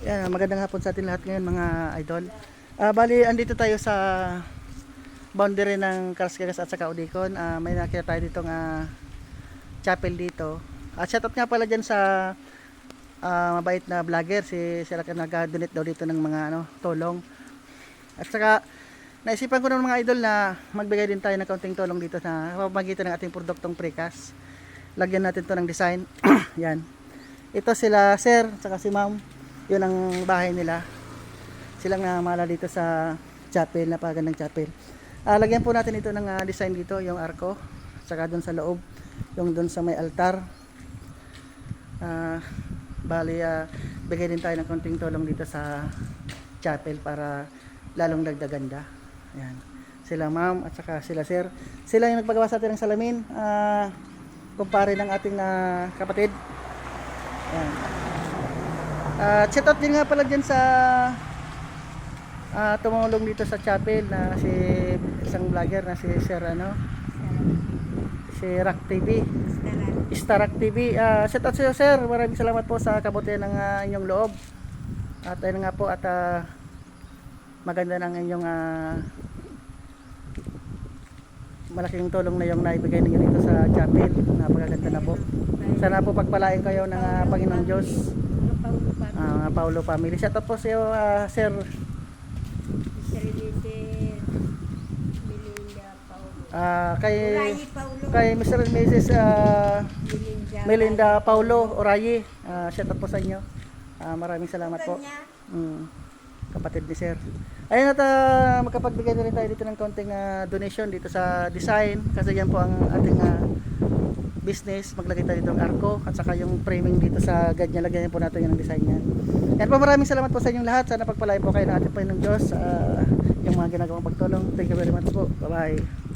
Yan, magandang hapon sa atin lahat ngayon mga idol. Ah, bali, andito tayo sa boundary ng Karaskegas at saka Udikon. Ah, may nakita tayo dito nga chapel dito. At shoutout nga pala dyan sa ah, mabait na vlogger. Si sila ka nag-donate daw dito ng mga ano, tulong. At saka naisipan ko ng mga idol na magbigay din tayo ng kaunting tulong dito na pamamagitan ng ating produktong precast. Lagyan natin to ng design. Yan. Ito sila sir, saka si ma'am. Yun ang bahay nila. Silang namala dito sa chapel, napakagandang chapel. Ah, lagyan po natin ito ng ah, design dito, yung arko. Saka doon sa loob, yung doon sa may altar. Ah, bali, ah, bigay din tayo ng konting tulong dito sa chapel para lalong dagdaganda. Ayan. Sila ma'am at saka sila sir. Sila yung nagpagawa sa atin ng salamin. Ah, kumpare ng ating ah, kapatid. Ayan. Ah, shout out din nga pala dyan sa ah, tumulong dito sa chapel na si isang vlogger na si Sir ano? Si Rock TV Starak TV Ah, shout out sa iyo sir. Maraming salamat po sa kabutihan ng ah, inyong loob. At ayun nga po at ah, maganda ng inyong ah, malaking tulong na yung naibigay ninyo dito sa chapel. Napakaganda na po. Sana po pagpalain kayo ng ah, Panginoong Diyos Ah, mga Paulo family. Shout out po sa iyo, ah, Sir ah, kay kay Mr. and Mrs. ah, Melinda Paulo Orayi. Ah, shout out po sa inyo. Ah, maraming salamat po. Mm, kapatid ni Sir. Ayun at ah, makapagbigay na rin tayo dito ng konting ah, donation dito sa design kasi yan po ang ating ah, business. Maglagay tayo dito ng arko at saka yung framing dito sa ganyan. Lagyan po natin yung design yan. Yan po maraming salamat po sa inyong lahat. Sana pagpalain po kayo ng ating Panginoong Diyos. ah, yung mga ginagawang pagtulong. Thank you very much po. Bye bye.